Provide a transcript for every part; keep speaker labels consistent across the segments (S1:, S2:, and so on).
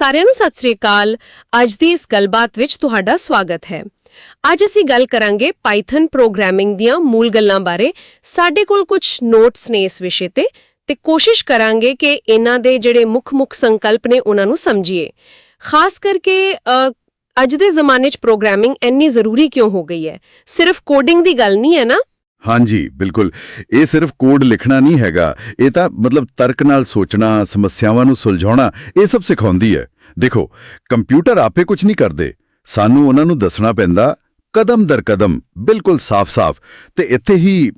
S1: ਸਾਰਿਆਂ ਨੂੰ ਸਤਿ ਸ੍ਰੀ ਅਕਾਲ। ਅੱਜ ਦੀ ਇਸ ਗੱਲਬਾਤ ਵਿੱਚ ਤੁਹਾਡਾ ਸਵਾਗਤ ਹੈ। ਅੱਜ ਅਸੀਂ ਗੱਲ ਕਰਾਂਗੇ ਪਾਈਥਨ ਪ੍ਰੋਗਰਾਮਿੰਗ ਦੀਆਂ ਮੂਲ ਗੱਲਾਂ ਬਾਰੇ। ਸਾਡੇ ਕੋਲ ਕੁਝ ਨੋਟਸ ਨੇ ਇਸ ਵਿਸ਼ੇ ਤੇ ਤੇ ਕੋਸ਼ਿਸ਼ ਕਰਾਂਗੇ ਕਿ ਇਹਨਾਂ ਦੇ ਜਿਹੜੇ ਮੁੱਖ-ਮੁੱਖ ਸੰਕਲਪ ਨੇ ਉਹਨਾਂ ਨੂੰ ਸਮਝੀਏ। ਖਾਸ ਕਰਕੇ ਅੱਜ ਦੇ ਜ਼ਮਾਨੇ 'ਚ ਪ੍ਰੋਗਰਾਮਿੰਗ ਇੰਨੀ ਜ਼ਰੂਰੀ ਕਿਉਂ ਹੋ ਗਈ ਹੈ? ਸਿਰਫ ਕੋਡਿੰਗ ਦੀ ਗੱਲ ਨਹੀਂ ਹੈ ਨਾ?
S2: ਹਾਂਜੀ ਬਿਲਕੁਲ। ਇਹ ਸਿਰਫ ਕੋਡ ਲਿਖਣਾ ਨਹੀਂ ਹੈਗਾ। ਇਹ ਤਾਂ ਮਤਲਬ ਤਰਕ ਨਾਲ ਸੋਚਣਾ ਸਮੱਸਿਆਵਾਂ ਨੂੰ ਸੁਲਝਾਉਣਾ ਇਹ ਸਭ ਸਿਖਾਉਂਦੀ ਹੈ। ਦੇਖੋ ਕੰਪਿਊਟਰ ਆਪੇ ਕੁਝ ਨਹੀਂ ਕਰਦੇ। ਸਾਨੂੰ ਉਹਨਾਂ ਨੂੰ ਦੱਸਣਾ ਪੈਂਦਾ ਕਦਮ ਦਰ ਕਦਮ ਬਿਲਕੁਲ ਸਾਫ਼-ਸਾਫ਼। ਤੇ ਇੱਥੇ ਹੀ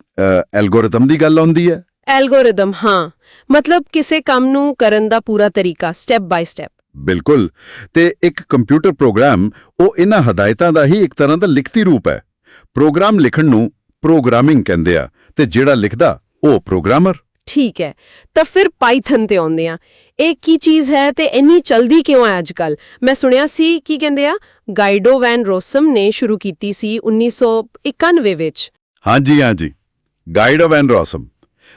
S2: ਐਲਗੋਰਿਥਮ ਦੀ ਗੱਲ ਆਉਂਦੀ ਹੈ।
S1: ਐਲਗੋਰਿਦਮ ਹਾਂ। ਮਤਲਬ ਕਿਸੇ ਕੰਮ ਨੂੰ ਕਰਨ ਦਾ ਪੂਰਾ ਤਰੀਕਾ ਸਟੈਪ ਬਾਈ ਸਟੈਪ
S2: ਬਿਲਕੁਲ। ਤੇ ਇੱਕ ਕੰਪਿਊਟਰ ਪ੍ਰੋਗਰਾਮ ਉਹ ਇਹਨਾਂ ਹਦਾਇਤਾਂ ਦਾ ਹੀ ਇੱਕ ਤਰ੍ਹਾਂ ਦਾ ਲਿਖਤੀ ਰੂਪ ਹੈ। ਪ੍ਰੋਗਰਾਮ ਲਿਖਣ ਨੂੰ ਪ੍ਰੋਗਰਾਮਿੰਗ ਕਹਿੰਦੇ ਆ ਤੇ ਜਿਹੜਾ ਲਿਖਦਾ ਉਹ ਪ੍ਰੋਗਰਾਮਰ।
S1: ਠੀਕ ਹੈ ਤਾਂ ਫਿਰ ਪਾਈਥਨ ਤੇ ਆਉਂਦੇ ਆ। ਇਹ ਕੀ ਚੀਜ਼ ਹੈ ਤੇ ਇੰਨੀ ਚਲਦੀ ਕਿਉਂ ਹੈ ਅੱਜਕੱਲ ਮੈਂ ਸੁਣਿਆ ਸੀ ਕੀ ਕਹਿੰਦੇ ਆ ਗਾਈਡੋ ਵੈਨ ਰੋਸਮ ਨੇ ਸ਼ੁਰੂ ਕੀਤੀ ਸੀ 1991 ਵਿੱਚ।
S2: ਹਾਂਜੀ ਹਾਂਜੀ ਗਾਈਡ ਐਨ ਰੋਸਮ।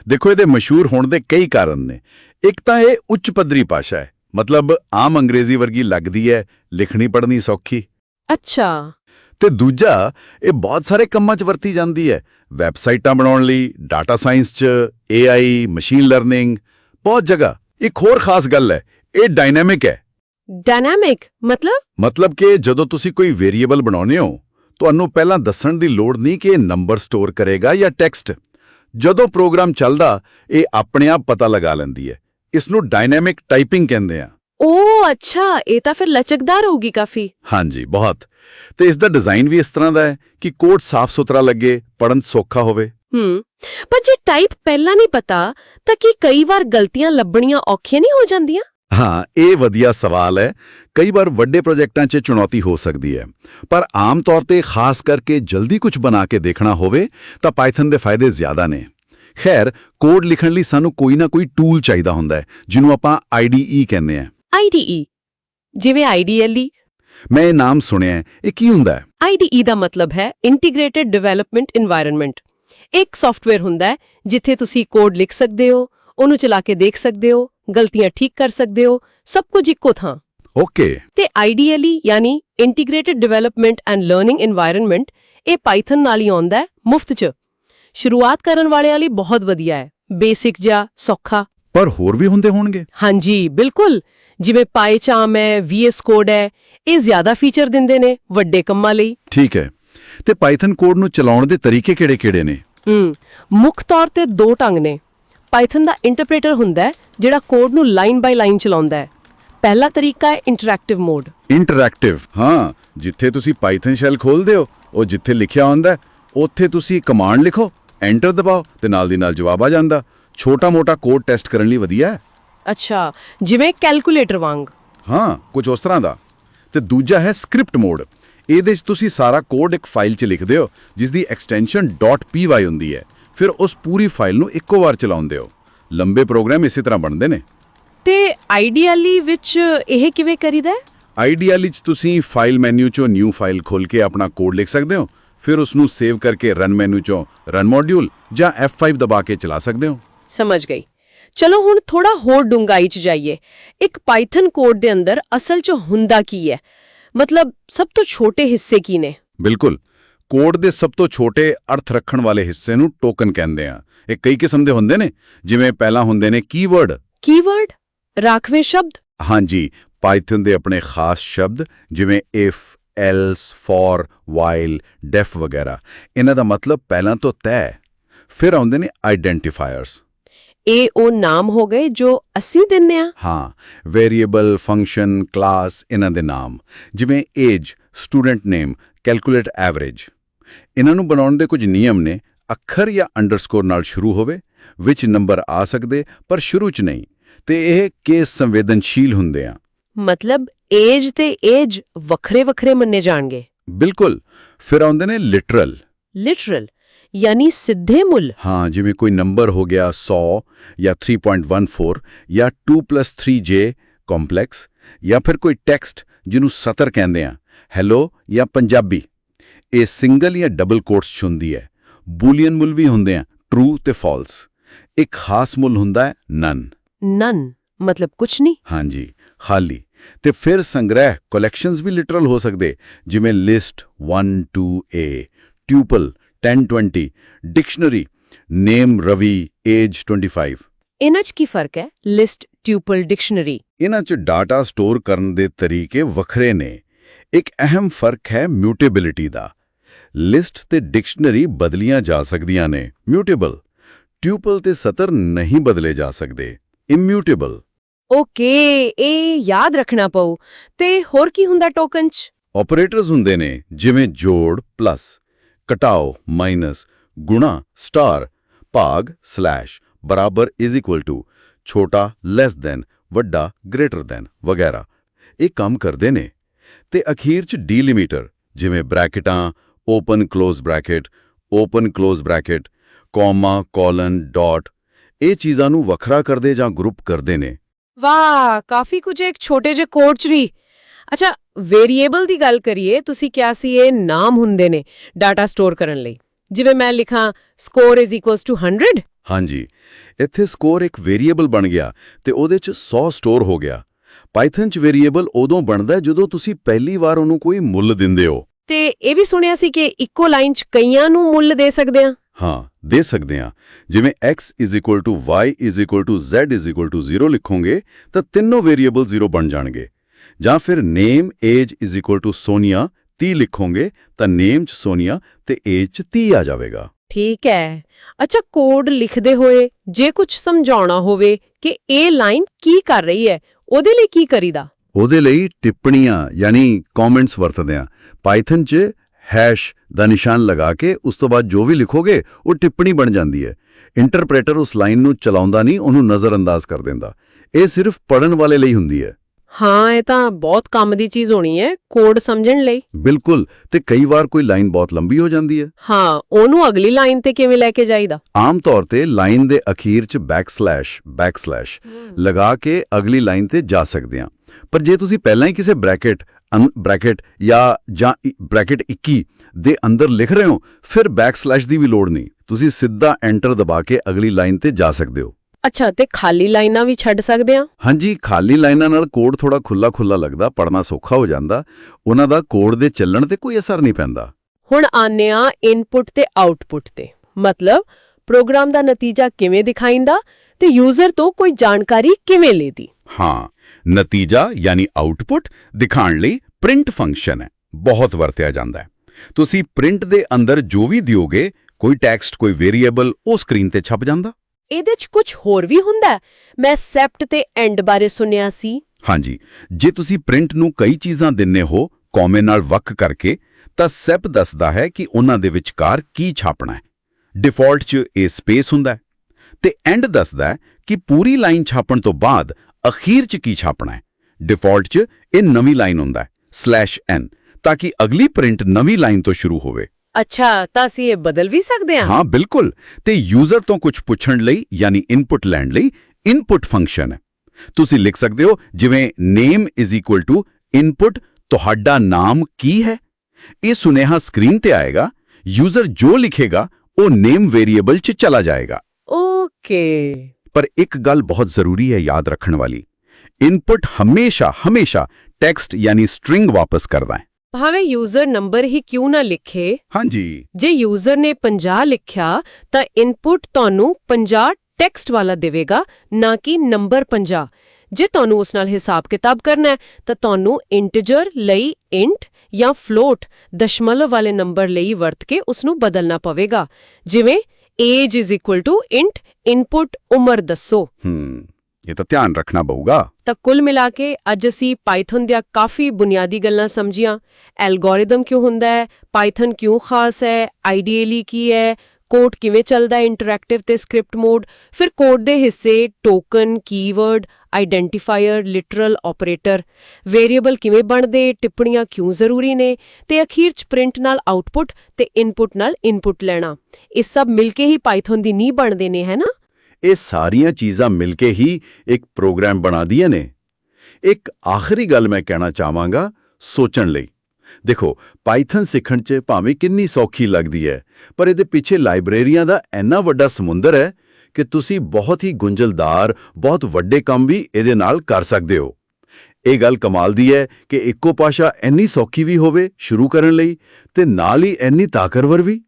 S2: ਦੇਖੋ ਇਹਦੇ ਮਸ਼ਹੂਰ ਹੋਣ ਦੇ ਕਈ ਕਾਰਨ ਨੇ। ਇੱਕ ਤਾਂ ਇਹ ਉੱਚ ਪੱਧਰੀ ਭਾਸ਼ਾ ਹੈ ਮਤਲਬ ਆਮ ਅੰਗਰੇਜ਼ੀ ਵਰਗੀ ਲੱਗਦੀ ਹੈ ਲਿਖਣੀ ਪੜ੍ਹਨੀ ਸੌਖੀ।
S1: ਅੱਛਾ।
S2: ਤੇ ਦੂਜਾ ਇਹ ਬਹੁਤ ਸਾਰੇ ਕੰਮਾਂ 'ਚ ਵਰਤੀ ਜਾਂਦੀ ਹੈ। ਵੈਬਸਾਈਟਾਂ ਬਣਾਉਣ ਲਈ ਡਾਟਾ ਸਾਇੰਸ 'ਚ AI ਮਸ਼ੀਨ ਲਰਨਿੰਗ ਬਹੁਤ ਜਗ੍ਹਾ। ਇੱਕ ਹੋਰ ਖਾਸ ਗੱਲ ਹੈ ਇਹ ਡਾਇਨਾਮਿਕ ਹੈ।
S1: ਡਾਇਨਾਮਿਕ ਮਤਲਬ?
S2: ਮਤਲਬ ਕਿ ਜਦੋਂ ਤੁਸੀਂ ਕੋਈ ਵੇਰੀਏਬਲ ਬਣਾਉਂਦੇ ਹੋ ਤੁਹਾਨੂੰ ਪਹਿਲਾਂ ਦੱਸਣ ਦੀ ਲੋੜ ਨਹੀਂ ਕਿ ਇਹ ਨੰਬਰ ਸਟੋਰ ਕਰੇਗਾ ਜਾਂ ਟੈਕਸਟ। ਜਦੋਂ ਪ੍ਰੋਗਰਾਮ ਚੱਲਦਾ ਇਹ ਆਪਣੇ ਆਪ ਪਤਾ ਲਗਾ ਲੈਂਦੀ ਹੈ। ਇਸ ਨੂੰ ਡਾਇਨਾਮਿਕ ਟਾਈਪਿੰਗ ਕਹਿੰਦੇ ਆ।
S1: ਓ ਅੱਛਾ ਇਹ ਤਾਂ ਫਿਰ ਲਚਕਦਾਰ ਹੋਊਗੀ ਕਾਫੀ।
S2: ਹਾਂਜੀ ਬਹੁਤ। ਤੇ ਇਸ ਦਾ ਡਿਜ਼ਾਈਨ ਵੀ ਇਸ ਤਰ੍ਹਾਂ ਦਾ ਹੈ ਕਿ ਕੋਡ ਸਾਫ਼ ਸੁਥਰਾ ਲੱਗੇ ਪੜਨ ਸੌਖਾ ਹੋਵੇ।
S1: ਹੂੰ ਪਰ ਜੇ ਟਾਈਪ ਪਹਿਲਾਂ ਨਹੀਂ ਪਤਾ ਤਾਂ ਕੀ ਕਈ ਵਾਰ ਗਲਤੀਆਂ ਲੱਭਣੀਆਂ ਔਖੀਆਂ ਨਹੀਂ ਹੋ ਜਾਂਦੀਆਂ?
S2: ਹਾਂ ਇਹ ਵਧੀਆ ਸਵਾਲ ਹੈ। ਕਈ ਵਾਰ ਵੱਡੇ ਪ੍ਰੋਜੈਕਟਾਂ 'ਚ ਚੁਣੌਤੀ ਹੋ ਸਕਦੀ ਹੈ। ਪਰ ਆਮ ਤੌਰ ਤੇ ਖਾਸ ਕਰਕੇ ਜਲਦੀ ਕੁਝ ਬਣਾ ਕੇ ਦੇਖਣਾ ਹੋਵੇ ਤਾਂ ਪਾਈਥਨ ਦੇ ਫਾਇਦੇ ਜ਼ਿਆਦਾ ਨੇ। ਖੈਰ ਕੋਡ ਲਿਖਣ ਲਈ ਸਾਨੂੰ ਕੋਈ ਨਾ ਕੋਈ ਟੂਲ ਚਾਹੀਦਾ ਹੁੰਦਾ ਹੈ ਜਿਹਨੂੰ ਆਪਾਂ IDE ਕਹਿੰਦੇ ਆ
S1: ਆਈਡੀਈ ਜਿਵੇਂ ਆਈਡੀਐਲੀ
S2: ਮੈਂ ਇਹ ਨਾਮ ਸੁਣਿਆ ਇਹ ਕੀ ਹੁੰਦਾ ਹੈ?
S1: ਆਈਡੀਈ ਦਾ ਮਤਲਬ ਹੈ ਇੰਟੀਗ੍ਰੇਟਿਡ ਡਿਵੈਲਪਮੈਂਟ এনवायरमेंट ਇੱਕ ਸੌਫਟਵੇਅਰ ਹੁੰਦਾ ਹੈ ਜਿੱਥੇ ਤੁਸੀਂ ਕੋਡ ਲਿਖ ਸਕਦੇ ਹੋ ਉਹਨੂੰ ਚਲਾ ਕੇ ਦੇਖ ਸਕਦੇ ਹੋ ਗਲਤੀਆਂ ਠੀਕ ਕਰ ਸਕਦੇ ਹੋ ਸਭ ਕੁਝ ਇੱਕੋ ਥਾਂ।
S2: ਓਕੇ।
S1: ਤੇ ਆਈਡੀਅਲੀ ਯਾਨੀ integrated development and learning environment ਇਹ ਪਾਈਥਨ ਨਾਲ ਹੀ ਆਉਂਦਾ ਹੈ ਮੁਫਤ 'ਚ। ਸ਼ੁਰੂਆਤ ਕਰਨ ਵਾਲਿਆਂ ਲਈ ਬਹੁਤ ਵਧੀਆ ਹੈ। ਬੇਸਿਕ ਜਾਂ ਸੌਖਾ।
S2: ਪਰ ਹੋਰ ਵੀ ਹੁੰਦੇ ਹੋਣਗੇ?
S1: ਹਾਂਜੀ ਬਿਲਕੁਲ। ਜਿਵੇਂ ਪਾਈਚਾਮ ਹੈ VS ਕੋਡ ਹੈ ਇਹ ਜ਼ਿਆਦਾ ਫੀਚਰ ਦਿੰਦੇ ਨੇ ਵੱਡੇ ਕੰਮਾਂ ਲਈ।
S2: ਠੀਕ ਹੈ। ਤੇ ਪਾਈਥਨ ਕੋਡ ਨੂੰ ਚਲਾਉਣ ਦੇ ਤਰੀਕੇ ਕਿਹੜੇ-ਕਿਹੜੇ ਨੇ?
S1: ਹਮ ਮੁੱਖ ਤੌਰ ਤੇ ਦੋ ਢੰਗ ਨੇ। ਪਾਈਥਨ ਦਾ ਇੰਟਰਪ੍ਰੀਟਰ ਹੁੰਦਾ ਹੈ ਜਿਹੜਾ ਕੋਡ ਨੂੰ ਲਾਈਨ ਬਾਈ ਲਾਈਨ ਚਲਾਉਂਦਾ ਹੈ। ਪਹਿਲਾ ਤਰੀਕਾ ਹੈ ਇੰਟਰੈਕਟਿਵ ਮੋਡ
S2: ਇੰਟਰੈਕਟਿਵ ਹਾਂ। ਜਿੱਥੇ ਤੁਸੀਂ ਪਾਈਥਨ ਸ਼ੈਲ ਖੋਲਦੇ ਹੋ ਉਹ ਜਿੱਥੇ ਲਿਖਿਆ ਹੁੰਦਾ ਹੈ, ਉੱਥੇ ਤੁਸੀਂ ਕਮਾਂਡ ਲਿਖੋ ਐਂਟਰ ਦਬਾਓ ਤੇ ਨਾਲ ਦੀ ਨਾਲ ਜਵਾਬ ਆ ਜਾਂਦਾ। ਛੋਟਾ-ਮੋਟਾ ਕੋਡ ਟੈਸਟ ਕਰਨ ਲਈ ਵਧੀਆ ਹੈ।
S1: ਅੱਛਾ ਜਿਵੇਂ ਕੈਲਕੂਲੇਟਰ ਵਾਂਗ।
S2: ਹਾਂ ਕੁਝ ਉਸ ਤਰ੍ਹਾਂ ਦਾ। ਤੇ ਦੂਜਾ ਹੈ ਸਕ੍ਰਿਪਟ ਮੋਡ। ਇਹਦੇ 'ਚ ਤੁਸੀਂ ਸਾਰਾ ਕੋਡ ਇੱਕ ਫਾਈਲ 'ਚ ਲਿਖਦੇ ਹੋ ਜਿਸ ਦੀ ਐਕਸਟੈਂਸ਼ਨ .py ਹੁੰਦੀ ਹੈ। ਫਿਰ ਉਸ ਪੂਰੀ ਫਾਈਲ ਨੂੰ ਇੱਕੋ ਵਾਰ ਚਲਾਉਂਦੇ ਹੋ। ਲੰਬੇ ਪ੍ਰੋਗਰਾਮ ਇਸੇ ਤਰ੍ਹਾਂ ਬਣਦੇ ਨੇ।
S1: ਤੇ ਆਈਡੀਅਲੀ ਵਿੱਚ ਇਹ ਕਿਵੇਂ ਕਰੀਦਾ ਹੈ?
S2: ਆਈਡੀਅਲੀ 'ਚ ਤੁਸੀਂ ਫਾਈਲ ਮੈਨੂ 'ਚੋਂ ਨਿਊ ਫਾਈਲ ਖੋਲ ਕੇ ਆਪਣਾ ਕੋਡ ਲਿਖ ਸਕਦੇ ਹੋ। ਫਿਰ ਉਸ ਨੂੰ ਸੇਵ ਕਰਕੇ ਰਨ ਮੈਨੂ 'ਚੋਂ ਰਨ ਮੋਡਿਊਲ ਜਾਂ F5 ਦਬਾ ਕੇ ਚਲਾ ਸਕਦੇ ਹੋ।
S1: ਸਮਝ ਗਈ। ਚਲੋ ਹੁਣ ਥੋੜਾ ਹੋਰ ਡੂੰਘਾਈ 'ਚ ਜਾਈਏ। ਇੱਕ ਪਾਈਥਨ ਕੋਡ ਦੇ ਅੰਦਰ ਅਸਲ 'ਚ ਹੁੰਦਾ ਕੀ ਹੈ? ਮਤਲਬ ਸਭ ਤੋਂ ਛੋਟੇ ਹਿੱਸੇ ਕੀ ਨੇ?
S2: ਬਿਲਕੁਲ। ਕੋਡ ਦੇ ਸਭ ਤੋਂ ਛੋਟੇ ਅਰਥ ਰੱਖਣ ਵਾਲੇ ਹਿੱਸੇ ਨੂੰ ਟੋਕਨ ਕਹਿੰਦੇ ਆ। ਇਹ ਕਈ ਕਿਸਮ ਦੇ ਹੁੰਦੇ ਨੇ। ਜਿਵੇਂ ਪਹਿਲਾਂ ਹੁੰਦੇ ਨੇ ਕੀਵਰਡ।
S1: ਕੀਵਰਡ? ਰਾਖਵੇਂ ਸ਼ਬਦ?
S2: ਹਾਂਜੀ। ਪਾਈਥਨ ਦੇ ਆਪਣੇ ਖਾਸ ਸ਼ਬਦ ਜਿਵੇਂ if else for while def ਵਗੈਰਾ। ਇਹਨਾਂ ਦਾ ਮਤਲਬ ਪਹਿਲਾਂ ਤੋਂ ਤੈਅ। ਫਿਰ ਆਉਂਦੇ ਨੇ ਆਈਡੈਂਟੀਫਾਇਰਸ
S1: ਇਹ ਉਹ ਨਾਮ ਹੋ ਗਏ ਜੋ ਅਸੀਂ ਦਿੰਨੇ ਆ।
S2: ਹਾਂ ਵੇਰੀਏਬਲ ਫੰਕਸ਼ਨ ਕਲਾਸ ਇਹਨਾਂ ਦੇ ਨਾਮ। ਜਿਵੇਂ age student name calculate average ਇਹਨਾਂ ਨੂੰ ਬਣਾਉਣ ਦੇ ਕੁਝ ਨਿਯਮ ਨੇ ਅੱਖਰ ਜਾਂ ਅੰਡਰਸਕੋਰ ਨਾਲ ਸ਼ੁਰੂ ਹੋਵੇ ਵਿੱਚ ਨੰਬਰ ਆ ਸਕਦੇ ਪਰ ਸ਼ੁਰੂ 'ਚ ਨਹੀਂ। ਤੇ ਇਹ ਕੇਸ ਸੰਵੇਦਨਸ਼ੀਲ ਹੁੰਦੇ ਆ।
S1: ਮਤਲਬ ਏਜ ਤੇ ਏਜ ਵੱਖਰੇ ਵੱਖਰੇ ਮੰਨੇ ਜਾਣਗੇ।
S2: ਬਿਲਕੁਲ। ਫਿਰ ਆਉਂਦੇ ਨੇ ਲਿਟਰਲ
S1: ਲਿਟਰਲ ਯਾਨੀ ਸਿੱਧੇ ਮੁੱਲ।
S2: ਹਾਂ ਜਿਵੇਂ ਕੋਈ ਨੰਬਰ ਹੋ ਗਿਆ 100 ਜਾਂ 3.14 ਜਾਂ 2+3j ਕੰਪਲੈਕਸ ਜਾਂ ਫਿਰ ਕੋਈ ਟੈਕਸਟ ਜਿਹਨੂੰ ਸਤਰ ਕਹਿੰਦੇ ਆ ਹੈਲੋ ਜਾਂ ਪੰਜਾਬੀ। ਇਹ ਸਿੰਗਲ ਜਾਂ ਡਬਲ ਕੋਟਸ 'ਚ ਹੁੰਦੀ ਹੈ। ਬੂਲੀਅਨ ਮੁੱਲ ਵੀ ਹੁੰਦੇ ਆ ਟਰੂ ਤੇ ਫਾਲਸ ਇੱਕ ਖਾਸ ਮੁੱਲ ਹੁੰਦਾ ਹੈ ਨਨ
S1: ਨਨ ਮਤਲਬ ਕੁਛ ਨਹੀਂ।
S2: ਹਾਂਜੀ ਖਾਲੀ। ਤੇ ਫਿਰ ਸੰਗ੍ਰਹਿ ਕਲੈਕਸ਼ਨਸ ਵੀ ਲਿਟਰਲ ਹੋ ਸਕਦੇ ਜਿਵੇਂ list 1 2 a tuple 10 20 dictionary name Ravi age 25
S1: ਇਹਨਾਂ 'ਚ ਕੀ ਫ਼ਰਕ ਹੈ? ਲਿਸਟ ਟਿਊਪਲ ਡਿਕਸ਼ਨਰੀ
S2: ਇਹਨਾਂ 'ਚ ਡਾਟਾ ਸਟੋਰ ਕਰਨ ਦੇ ਤਰੀਕੇ ਵੱਖਰੇ ਨੇ। ਇੱਕ ਅਹਿਮ ਫ਼ਰਕ ਹੈ ਮਿਊਟੇਬਿਲਿਟੀ ਦਾ। ਲਿਸਟ ਤੇ ਡਿਕਸ਼ਨਰੀ ਬਦਲੀਆਂ ਜਾ ਸਕਦੀਆਂ ਨੇ। ਮਿਊਟੇਬਲ ਟਿਊਪਲ ਤੇ ਸਤਰ ਨਹੀਂ ਬਦਲੇ ਜਾ ਸਕਦੇ। ਇਮਿਊਟੇਬਲ
S1: ਓਕੇ ਇਹ ਯਾਦ ਰੱਖਣਾ ਪਊ। ਤੇ ਹੋਰ ਕੀ ਹੁੰਦਾ ਟੋਕਨ 'ਚ?
S2: ਆਪਰੇਟਰਸ ਹੁੰਦੇ ਨੇ ਜਿਵੇਂ ਜੋੜ ਪਲੱਸ ਘਟਾਓ ਮਾਈਨਸ ਗੁਣਾ ਸਟਾਰ ਭਾਗ ਸਲੈਸ਼ ਬਰਾਬਰ ਇਜ਼ ਇਕੁਅਲ ਟੂ ਛੋਟਾ ਲੈਸ ਦੈਨ ਵੱਡਾ ਗ੍ਰੇਟਰ ਦੈਨ ਵਗੈਰਾ। ਇਹ ਕੰਮ ਕਰਦੇ ਨੇ। ਤੇ ਅਖੀਰ ਚ ਡੀਲਿਮੀਟਰ ਜਿਵੇਂ ਬ੍ਰੈਕਟਾਂ open close bracket open close bracket comma colon dot ਇਹ ਚੀਜ਼ਾਂ ਨੂੰ ਵੱਖਰਾ ਕਰਦੇ ਜਾਂ ਗਰੁੱਪ ਕਰਦੇ ਨੇ।
S1: ਵਾਹ, ਕਾਫੀ ਕੁਝ ਇੱਕ ਛੋਟੇ ਜਿਹੇ ਕੋਡ 'ਚ ਵੀ ਅੱਛਾ ਵੇਰੀਏਬਲ ਦੀ ਗੱਲ ਕਰੀਏ ਤੁਸੀਂ ਕਿਹਾ ਸੀ ਇਹ ਨਾਮ ਹੁੰਦੇ ਨੇ ਡਾਟਾ ਸਟੋਰ ਕਰਨ ਲਈ। ਜਿਵੇਂ ਮੈਂ ਲਿਖਾਂ ਸਕੋਰ ਇਜ਼ ਇਕੁਅਲਸ ਟੂ 100
S2: ਹਾਂਜੀ। ਇੱਥੇ ਸਕੋਰ ਇੱਕ ਵੇਰੀਏਬਲ ਬਣ ਗਿਆ ਤੇ ਉਹਦੇ 'ਚ 100 ਸਟੋਰ ਹੋ ਗਿਆ। ਪਾਈਥਨ 'ਚ ਵੇਰੀਏਬਲ ਉਦੋਂ ਬਣਦਾ ਜਦੋਂ ਤੁਸੀਂ ਪਹਿਲੀ ਵਾਰ ਉਹਨੂੰ ਕੋਈ ਮੁੱਲ ਦਿੰਦੇ ਹੋ।
S1: ਤੇ ਇਹ ਵੀ ਸੁਣਿਆ ਸੀ ਕਿ ਇੱਕੋ ਲਾਈਨ 'ਚ ਕਈਆਂ ਨੂੰ ਮੁੱਲ ਦੇ ਸਕਦੇ ਆ
S2: ਹਾਂ ਦੇ ਸਕਦੇ ਹਾਂ। ਜਿਵੇਂ x y z 0 ਲਿਖੋਗੇ ਤਾਂ ਤਿੰਨੋਂ ਵੇਰੀਏਬਲ 0 ਬਣ ਜਾਣਗੇ। ਜਾਂ ਫਿਰ name age ਸੋਨੀਆ 30 ਲਿਖੋਗੇ ਤਾਂ name 'ਚ ਸੋਨੀਆ ਤੇ age 'ਚ 30 ਆ ਜਾਵੇਗਾ।
S1: ਠੀਕ ਹੈ। ਅੱਛਾ ਕੋਡ ਲਿਖਦੇ ਹੋਏ ਜੇ ਕੁਝ ਸਮਝਾਉਣਾ ਹੋਵੇ ਕਿ ਇਹ ਲਾਈਨ ਕੀ ਕਰ ਰਹੀ ਹੈ ਉਹਦੇ ਲਈ ਕੀ ਕਰੀਦਾ?
S2: ਉਹਦੇ ਲਈ ਟਿੱਪਣੀਆਂ ਯਾਨੀ ਕਮੈਂਟਸ ਵਰਤਦੇ ਆ ਪਾਈਥਨ 'ਚ ਹੈਸ਼ ਦਾ ਨਿਸ਼ਾਨ ਲਗਾ ਕੇ ਉਸ ਤੋਂ ਬਾਅਦ ਜੋ ਵੀ ਲਿਖੋਗੇ ਉਹ ਟਿੱਪਣੀ ਬਣ ਜਾਂਦੀ ਹੈ। ਇੰਟਰਪ੍ਰੀਟਰ ਉਸ ਲਾਈਨ ਨੂੰ ਚਲਾਉਂਦਾ ਨਹੀਂ ਉਹਨੂੰ ਨਜ਼ਰਅੰਦਾਜ਼ ਕਰ ਦਿੰਦਾ। ਇਹ ਸਿਰਫ ਪੜਨ ਵਾਲੇ ਲਈ ਹੁੰਦੀ ਹੈ।
S1: ਹਾਂ ਇਹ ਤਾਂ ਬਹੁਤ ਕੰਮ ਦੀ ਚੀਜ਼ ਹੋਣੀ ਹੈ ਕੋਡ ਸਮਝਣ ਲਈ।
S2: ਬਿਲਕੁਲ ਤੇ ਕਈ ਵਾਰ ਕੋਈ ਲਾਈਨ ਬਹੁਤ ਲੰਬੀ ਹੋ ਜਾਂਦੀ ਹੈ।
S1: ਹਾਂ ਉਹਨੂੰ ਅਗਲੀ ਲਾਈਨ ਤੇ ਕਿਵੇਂ ਲੈ ਕੇ ਜਾਈਦਾ?
S2: ਆਮ ਤੌਰ ਤੇ ਲਾਈਨ ਦੇ ਅਖੀਰ 'ਚ ਬੈਕਸਲੈਸ਼ ਬੈਕਸਲੈਸ਼ ਲਗਾ ਕੇ ਅਗਲੀ ਲਾਈਨ ਤੇ ਜਾ ਸਕਦੇ ਹਾਂ। ਪਰ ਜੇ ਤੁਸੀਂ ਪਹਿਲਾਂ ਹੀ ਕਿਸੇ ਬ੍ਰੈਕਟ ਬ੍ਰੈਕਟ ਜਾਂ ਜਾਂ ਬ੍ਰੈਕਟ 21 ਦੇ ਅੰਦਰ ਲਿਖ ਰਹੇ ਹੋ ਫਿਰ ਬੈਕਸਲੈਸ਼ ਦੀ ਵੀ ਲੋੜ ਨਹੀਂ। ਤੁਸੀਂ ਸਿੱਧਾ ਐਂਟਰ ਦਬਾ ਕੇ ਅਗਲੀ ਲਾਈਨ ਤੇ ਜਾ ਸਕਦੇ ਹੋ।
S1: ਅੱਛਾ ਤੇ ਖਾਲੀ ਲਾਈਨਾਂ ਵੀ ਛੱਡ ਸਕਦੇ ਆ?
S2: ਹਾਂਜੀ ਖਾਲੀ ਲਾਈਨਾਂ ਨਾਲ ਕੋਡ ਥੋੜਾ ਖੁੱਲਾ ਖੁੱਲਾ ਲੱਗਦਾ ਪੜਨਾ ਸੌਖਾ ਹੋ ਜਾਂਦਾ। ਉਹਨਾਂ ਦਾ ਕੋਡ ਦੇ ਚੱਲਣ ਤੇ ਕੋਈ ਅਸਰ ਨਹੀਂ ਪੈਂਦਾ।
S1: ਹੁਣ ਆਨੇ ਆ ਇਨਪੁਟ ਤੇ ਆਉਟਪੁੱਟ ਤੇ। ਮਤਲਬ ਪ੍ਰੋਗਰਾਮ ਦਾ ਨਤੀਜਾ ਕਿਵੇਂ ਦਿਖਾਇੰਦਾ ਤੇ ਯੂਜ਼ਰ ਤੋਂ ਕੋਈ ਜਾਣਕਾਰੀ ਕਿਵੇਂ ਲੇਦੀ
S2: ਹਾਂ ਨਤੀਜਾ ਯਾਨੀ ਆਉਟਪੁੱਟ ਦਿਖਾਉਣ ਲਈ ਪ੍ਰਿੰਟ ਫੰਕਸ਼ਨ ਹੈ। ਬਹੁਤ ਵਰਤਿਆ ਜਾਂਦਾ ਹੈ। ਤੁਸੀਂ ਪ੍ਰਿੰਟ ਦੇ ਅੰਦਰ ਜੋ ਵੀ ਦਿਓਗੇ ਕੋਈ ਟੈਕਸਟ ਕੋਈ ਵੇਰੀਏਬਲ ਉਹ ਸਕਰੀਨ ਤੇ ਛਪ ਜਾਂਦਾ।
S1: ਇਹਦੇ 'ਚ ਕੁਝ ਹੋਰ ਵੀ ਹੁੰਦਾ? ਮੈਂ ਸੈਪਟ ਤੇ ਐਂਡ ਬਾਰੇ ਸੁਣਿਆ ਸੀ।
S2: ਹਾਂਜੀ। ਜੇ ਤੁਸੀਂ ਪ੍ਰਿੰਟ ਨੂੰ ਕਈ ਚੀਜ਼ਾਂ ਦਿੰਨੇ ਹੋ, ਕੌਮੇ ਨਾਲ ਵੱਖ ਕਰਕੇ, ਤਾਂ ਸੈਪ ਦੱਸਦਾ ਹੈ ਕਿ ਉਹਨਾਂ ਦੇ ਵਿਚਕਾਰ ਕੀ ਛਾਪਣਾ ਹੈ। ਡਿਫਾਲਟ 'ਚ ਇਹ ਸਪੇਸ ਹੁੰਦਾ ਹੈ। ਤੇ ਐਂਡ ਦੱਸਦਾ ਹੈ ਕਿ ਪੂਰੀ ਲਾਈਨ ਛਾਪਣ ਤੋਂ ਬਾਅਦ ਅਖੀਰ 'ਚ ਕੀ ਛਾਪਣਾ ਹੈ। ਡਿਫਾਲਟ 'ਚ ਇਹ ਨਵੀਂ ਲਾਈਨ ਹੁੰਦਾ ਹੈ ਐਨ, ਤਾਂ ਕਿ ਅਗਲੀ ਪ੍ਰਿੰਟ ਨਵੀਂ ਲਾਈਨ ਤੋਂ ਸ਼ੁਰੂ ਹੋਵੇ।
S1: ਅੱਛਾ ਤਾਂ ਅਸੀਂ ਇਹ ਬਦਲ ਵੀ ਸਕਦੇ ਹਾਂ?
S2: ਹਾਂ ਬਿਲਕੁਲ। ਤੇ ਯੂਜ਼ਰ ਤੋਂ ਕੁਝ ਪੁੱਛਣ ਲਈ ਯਾਨੀ ਇਨਪੁਟ ਲੈਣ ਲਈ ਇਨਪੁਟ ਫੰਕਸ਼ਨ ਹੈ। ਤੁਸੀਂ ਲਿਖ ਸਕਦੇ ਹੋ ਜਿਵੇਂ name ਇਨਪੁਟ ਤੁਹਾਡਾ ਨਾਮ ਕੀ ਹੈ? ਇਹ ਸੁਨੇਹਾ ਸਕਰੀਨ ਤੇ ਆਏਗਾ ਯੂਜ਼ਰ ਜੋ ਲਿਖੇਗਾ ਉਹ ਨੇਮ ਵੇਰੀਏਬਲ 'ਚ ਚਲਾ ਜਾਏਗਾ।
S1: ਓਕੇ
S2: ਪਰ ਇੱਕ ਗੱਲ ਬਹੁਤ ਜ਼ਰੂਰੀ ਹੈ ਯਾਦ ਰੱਖਣ ਵਾਲੀ। ਇਨਪੁਟ ਹਮੇਸ਼ਾ ਹਮੇਸ਼ਾ ਟੈਕਸਟ ਯਾਨੀ ਸਟ੍ਰਿੰਗ ਵਾਪਸ ਕਰਦਾ ਹੈ।
S1: ਭਾਵੇਂ ਯੂਜ਼ਰ ਨੰਬਰ ਹੀ ਕਿਉਂ ਨਾ ਲਿਖੇ
S2: ਹਾਂਜੀ।
S1: ਜੇ ਯੂਜ਼ਰ ਨੇ 50 ਲਿਖਿਆ ਤਾਂ ਇਨਪੁਟ ਤੁਹਾਨੂੰ 50 ਟੈਕਸਟ ਵਾਲਾ ਦੇਵੇਗਾ ਨਾ ਕਿ ਨੰਬਰ 50 ਜੇ ਤੁਹਾਨੂੰ ਉਸ ਨਾਲ ਹਿਸਾਬ ਕਿਤਾਬ ਕਰਨਾ ਹੈ ਤਾਂ ਤੁਹਾਨੂੰ ਇੰਟੀਜਰ ਲਈ ਇੰਟ ਜਾਂ ਫਲੋਟ ਦਸ਼ਮਲਵ ਵਾਲੇ ਨੰਬਰ ਲਈ ਵਰਤ ਕੇ ਉਸ ਨੂੰ ਬਦਲਣਾ ਪਵੇਗਾ। ਜਿਵੇਂ age int ਇਨਪੁਟ ਉਮਰ ਦੱਸੋ।
S2: ਹੂੰ। ਇਹ ਤਾਂ ਧਿਆਨ ਰੱਖਣਾ ਪਊਗਾ।
S1: ਤਾਂ ਕੁੱਲ ਮਿਲਾ ਕੇ ਅੱਜ ਅਸੀਂ ਪਾਈਥਨ ਦੀਆਂ ਕਾਫੀ ਬੁਨਿਆਦੀ ਗੱਲਾਂ ਸਮਝੀਆਂ। ਐਲਗੋਰਿਦਮ ਕਿਉਂ ਹੁੰਦਾ ਹੈ? ਪਾਈਥਨ ਕਿਉਂ ਖਾਸ ਹੈ? ਆਈਡੀਅਲੀ ਕੀ ਹੈ? ਕੋਡ ਕਿਵੇਂ ਚੱਲਦਾ ਹੈ ਇੰਟਰੈਕਟਿਵ ਤੇ ਸਕ੍ਰਿਪਟ ਮੋਡ ਫਿਰ ਕੋਡ ਦੇ ਹਿੱਸੇ token keyword identifier literal operator variable ਕਿਵੇਂ ਬਣਦੇ? ਟਿੱਪਣੀਆਂ ਕਿਉਂ ਜ਼ਰੂਰੀ ਨੇ? ਤੇ ਅਖੀਰ ਚ ਪ੍ਰਿੰਟ ਨਾਲ ਆਉਟਪੁੱਟ ਤੇ ਇਨਪੁੱਟ ਨਾਲ ਇਨਪੁੱਟ ਲੈਣਾ। ਇਹ ਸਭ ਮਿਲ ਕੇ ਹੀ ਪਾਈਥਨ ਦੀ ਨੀਂਹ ਬਣਦੇ ਨੇ, ਹੈ ਨਾ?
S2: ਇਹ ਸਾਰੀਆਂ ਚੀਜ਼ਾਂ ਮਿਲ ਕੇ ਹੀ ਇੱਕ ਪ੍ਰੋਗਰਾਮ ਬਣਾਦੀਆਂ ਨੇ। ਇੱਕ ਆਖਰੀ ਗੱਲ ਮੈਂ ਕਹਿਣਾ ਚਾਹਾਂਗਾ ਸੋਚਣ ਲਈ। ਦੇਖੋ, ਪਾਈਥਨ ਸਿੱਖਣ 'ਚ ਭਾਵੇਂ ਕਿੰਨੀ ਸੌਖੀ ਲੱਗਦੀ ਹੈ, ਪਰ ਇਹਦੇ ਪਿੱਛੇ ਲਾਇਬ੍ਰੇਰੀਆਂ ਦਾ ਇੰਨਾ ਵੱਡਾ ਸਮੁੰਦਰ ਹੈ ਕਿ ਤੁਸੀਂ ਬਹੁਤ ਹੀ ਗੁੰਝਲਦਾਰ, ਬਹੁਤ ਵੱਡੇ ਕੰਮ ਵੀ ਇਹਦੇ ਨਾਲ ਕਰ ਸਕਦੇ ਹੋ। ਇਹ ਗੱਲ ਕਮਾਲ ਦੀ ਹੈ ਕਿ ਇੱਕੋ ਭਾਸ਼ਾ ਇੰਨੀ ਸੌਖੀ ਵੀ ਹੋਵੇ ਸ਼ੁਰੂ ਕਰਨ ਲਈ ਤੇ ਨਾਲ ਹੀ ਇੰਨੀ ਤਾਕਤਵਰ ਵੀ।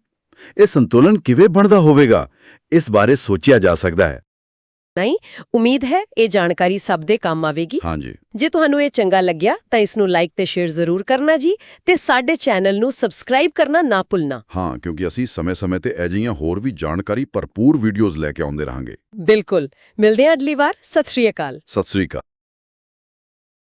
S2: ਇਹ ਸੰਤੁਲਨ ਕਿਵੇਂ ਬਣਦਾ ਹੋਵੇਗਾ? ਇਸ ਬਾਰੇ ਸੋਚਿਆ ਜਾ ਸਕਦਾ ਹੈ।
S1: ਨਹੀਂ ਉਮੀਦ ਹੈ ਇਹ ਜਾਣਕਾਰੀ ਸਭ ਦੇ ਕੰਮ ਆਵੇਗੀ।
S2: ਹਾਂਜੀ।
S1: ਜੇ ਤੁਹਾਨੂੰ ਇਹ ਚੰਗਾ ਲੱਗਿਆ ਤਾਂ ਇਸ ਨੂੰ ਲਾਈਕ ਤੇ ਸ਼ੇਅਰ ਜ਼ਰੂਰ ਕਰਨਾ ਜੀ ਤੇ ਸਾਡੇ ਚੈਨਲ ਨੂੰ ਸਬਸਕ੍ਰਾਈਬ ਕਰਨਾ ਨਾ ਭੁੱਲਣਾ।
S2: ਹਾਂ ਕਿਉਂਕਿ ਅਸੀਂ ਸਮੇਂ-ਸਮੇਂ ਤੇ ਅਜਿਹੀਆਂ ਹੋਰ ਵੀ ਜਾਣਕਾਰੀ ਭਰਪੂਰ ਵੀਡੀਓਜ਼ ਲੈ ਕੇ ਆਉਂਦੇ ਰਹਾਂਗੇ।
S1: ਬਿਲਕੁਲ। ਮਿਲਦੇ ਹਾਂ ਅਗਲੀ ਵਾਰ। ਸਤਿ ਸ਼੍ਰੀ ਅਕਾਲ।
S2: ਸਤਿ ਸ੍ਰੀ ਅਕਾਲ।